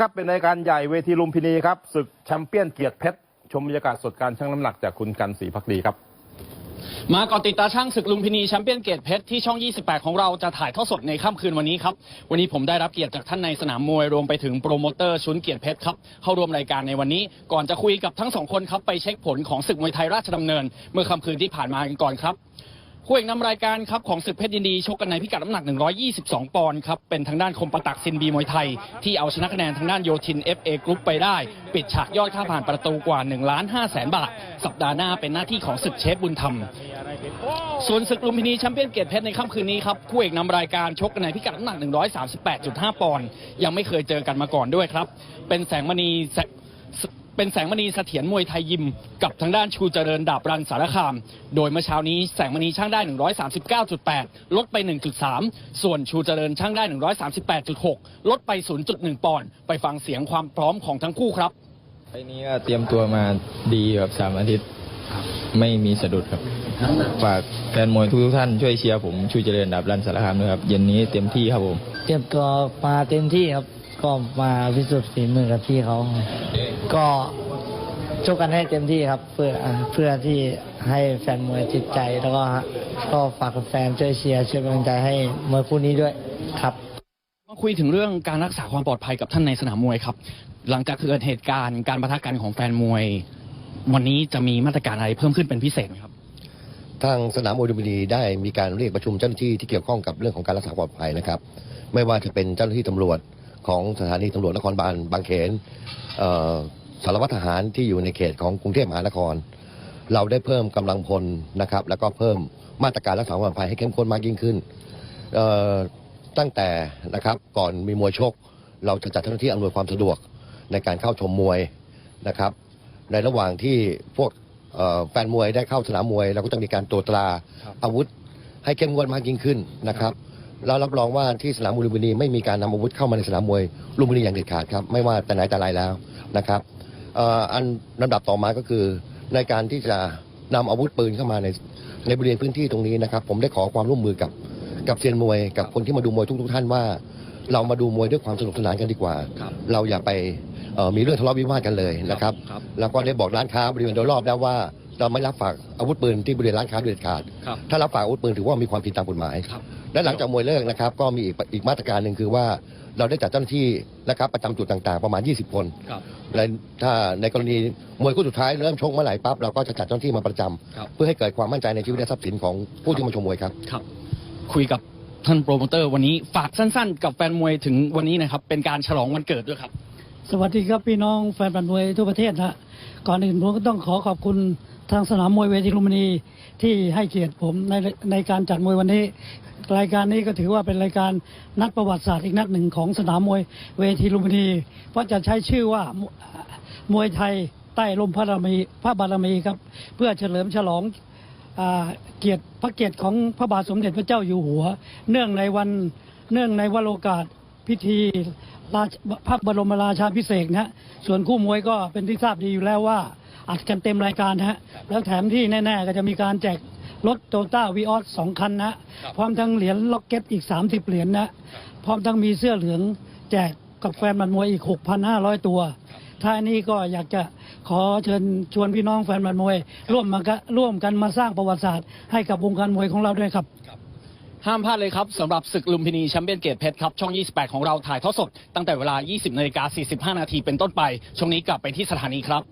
ครับเป็นรายการใหญ่เวทีลุมพินีครับศึกแชมเปี้ยนเกียรติเพชรชมบรรยากาศสดการชั่งน้ำหนักจากคุณกันศรีพักดีครับ มาก่อติดตาช่างศึกลุมพินีแชมเปี้ยนเกียรติเพชรที่ช่อง 28 ของเราจะถ่ายทอดสดในค่ำคืนวันนี้ครับ วันนี้ผมได้รับเกียรติจากท่านในสนามมวยรวมไปถึงโปรโมเตอร์ชุนเกียรติเพชรครับเข้าร่วมรายการในวันนี้ ก่อนจะคุยกับทั้งสองคนครับไปเช็คผลของศึกมวยไทยราชดำเนิน เมื่อค่ำคืนที่ผ่านมากันก่อนครับ คู่เอกนำรายการครับของศึกเพชรยินดีชกกันในพิกัดน้ำหนัก 122 ปอนด์ครับ เป็นทางด้านคมประตักซินบีมวยไทย ที่เอาชนะคะแนนทางด้านโยทิน FA กรุ๊ปไปได้ ปิดฉากยอดค่าผ่านประตูกว่า1ล้าน5แสนบาท สัปดาห์หน้าเป็นหน้าที่ของศึกเชฟบุญธรรม ส่วนศึกลุมพินีแชมเปี้ยนเกียรติเพชรในค่ำคืนนี้ครับคู่เอกนำรายการชกกันในพิกัดน้ำหนัก 138.5 ปอนด์ยังไม่เคยเจอกันมาก่อนด้วยครับเป็นแสงมณีแส เป็นแสงมณีเสถียรมวยไทยยิม กับทางด้านชูเจริญดาบรันสารคาม โดยเมื่อเช้านี้แสงมณีช่างได้ 139.8 ลดไป 1.3 ส่วนชูเจริญช่างได้ 138.6 ลดไป 0.1 ปอนด์ไปฟังเสียงความพร้อมของทั้งคู่ครับไฟล์นี้ก็เตรียมตัวมาดีครับสามอาทิตย์ไม่มีสะดุดครับฝากแฟนมวยทุกๆท่านช่วยเชียร์ผมช่วยเจริญดับรันสารคามด้วยครับเย็นนี้เต็มที่ครับผม เตรียมตัวมาเต็มที่ครับ ก็มาพิสูจน์ฝีมือกับพี่เขาก็ชกกันให้เต็มที่ครับ เพื่อเพื่อที่ให้แฟนมวยติดใจแล้วก็ก็ฝากแฟนช่วยเชียร์ช่วยเป็นกำลังใจให้มวยคู่นี้ด้วยครับมาคุยถึงเรื่องการรักษาความปลอดภัยกับท่านในสนามมวยครับ หลังจากเกิดเหตุการณ์การประทะกันของแฟนมวย วันนี้จะมีมาตรการอะไรเพิ่มขึ้นเป็นพิเศษไหมครับ ทางสนามมวยลุมพินีได้มีการเรียกประชุมเจ้าหน้าที่ที่เกี่ยวข้องกับเรื่องของการรักษาความปลอดภัยนะครับ ไม่ว่าจะเป็นเจ้าหน้าที่ตำรวจ ของสถานีตำรวจนครบาลบางเขนเอ่อสารวัตรทหารที่อยู่ในเขตของกรุงเทพมหานคร เราได้เพิ่มกำลังพลนะครับ แล้วก็เพิ่มมาตรการรักษาความปลอดภัยให้เข้มข้นมากยิ่งขึ้นเอ่อตั้งแต่นะครับก่อนมีมวยชก เราจะจัดเจ้าหน้าที่อำนวยความสะดวกในการเข้าชมมวยนะครับ ในระหว่างที่พวกเอ่อแฟนมวยได้เข้าสนามมวยเราก็จะมีการตรวจตราครับอาวุธให้เข้มงวดมากยิ่งขึ้นนะครับ แล้วรับรองว่าที่สนามมวยลุมพินีไม่มีการนำอาวุธเข้ามาในสนามมวยลุมพินีอย่างเด็ดขาดครับไม่ว่าแต่ไหนแต่ไรแล้วนะครับเอ่ออันลำดับต่อมาก็คือในการที่จะนำอาวุธปืนเข้ามาในในบริเวณพื้นที่ตรงนี้นะครับ ผมได้ขอความร่วมมือกับกับเซียนมวย กับคนที่มาดูมวยทุก ๆ ท่านว่า เรามาดูมวยด้วยความสนุกสนานกันดีกว่าครับเราอย่าไปเอ่อมีเรื่องทะเลาะวิวาทกันเลยนะครับครับ แล้วก็ได้บอกร้านค้าบริเวณโดยรอบแล้วว่า เราไม่รับฝากอาวุธปืนที่บริเวณร้านค้าโดยเด็ดขาด ครับ ถ้ารับฝากอาวุธปืนถือว่ามีความผิดตามกฎหมาย ครับ และหลังจากมวยเลิกนะครับก็มีอีกอีกมาตรการหนึ่งคือว่าเราได้จัดเจ้าหน้าที่นะครับประจำจุดต่างๆ ประมาณ 20 คนครับ และถ้าในกรณีมวยคู่สุดท้ายเริ่มชกเมื่อไหร่ปั๊บเราก็จะจัดเจ้าหน้าที่มาประจำครับ เพื่อให้เกิดความมั่นใจในชีวิตและทรัพย์สินของผู้ที่มาชมมวยครับ ครับ คุยกับท่านโปรโมเตอร์วันนี้ฝากสั้นๆ กับแฟนมวยถึงวันนี้นะครับ เป็นการฉลองวันเกิดด้วยครับ สวัสดีครับพี่น้องแฟนบันมวยทั่วประเทศนะ ก่อนอื่นผมก็ต้องขอขอบคุณทางสนามมวยเวทีลุมพินีที่ให้เกียรติผมในในการจัดมวยวันนี้รายการนี้ก็ถือว่าเป็นรายการนัดประวัติศาสตร์อีกนัดหนึ่งของสนามมวยเวทีลุมพินี เพราะจะใช้ชื่อว่ามวยไทยใต้ลมพระบารมีพระบารมีครับ เพื่อเฉลิมฉลองอเกียรติพระเกียรติของพระบาทสมเด็จพระเจ้าอยู่หัว เนื่องในวันเนื่องในวันโอกาสพิธี ราชพระบรมราชาพิเศษกนะฮะส่วนคู่มวยก็เป็นที่ทราบดีอยู่แล้วว่า อัดกันเต็มรายการนะฮะแล้วแถมที่แน่ๆ ก็จะมีการแจกรถโตต้าวีออสสองคันนะฮะพร้อมทั้งเหรียญล็อกเก็ตอีก 30 เหรียญนะ พร้อมทั้งมีเสื้อเหลืองแจกกับแฟนมันมวยอีก 6,500 ตัว ท้ายนี้ก็อยากจะขอเชิญชวนพี่น้องแฟนบันมวย ร่วมมากะร่วมกันมาสร้างประวัติศาสตร์ให้กับวงการมวยของเราด้วยครับ ห้ามพลาดเลยครับสำหรับศึกลุมพินีแชมเปี้ยนเกตเพชรครับ ช่อง 28 ของเราถ่ายทอดสด ตั้งแต่เวลา 20นาฬิกา45 นาทีเป็นต้นไป ช่วงนี้กลับไปที่สถานีครับ